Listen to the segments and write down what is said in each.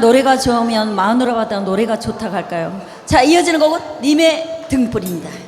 노래가 좋으면 마누라보다 노래가 좋다 할까요? 자 이어지는 곡은 님의 등불입니다.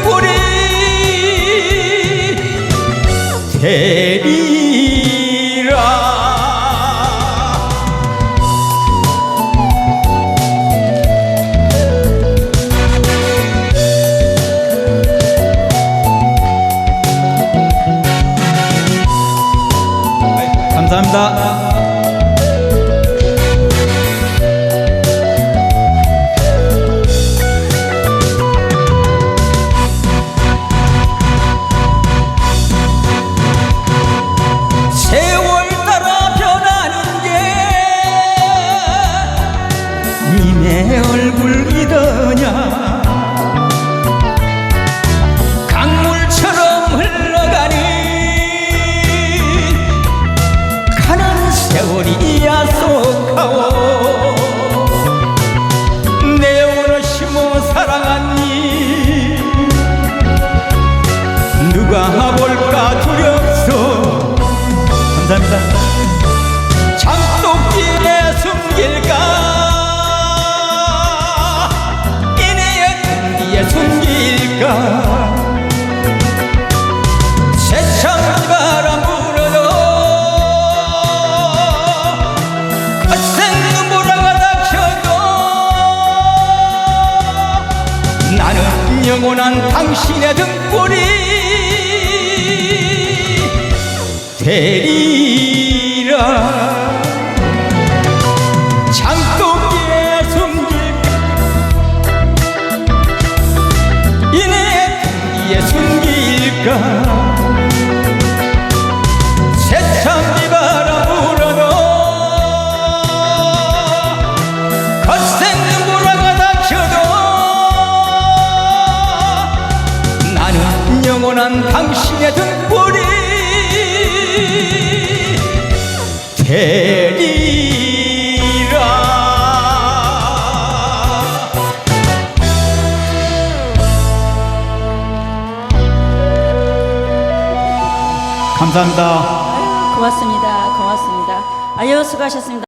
되리라 감사합니다. 당신의 등불이 되리라. 장독기에 숨길까? 이내 등기에 숨길까 영원한 당신의 등불이 되리라 감사합니다. 고맙습니다. 고맙습니다. 아유 수고하셨습니다.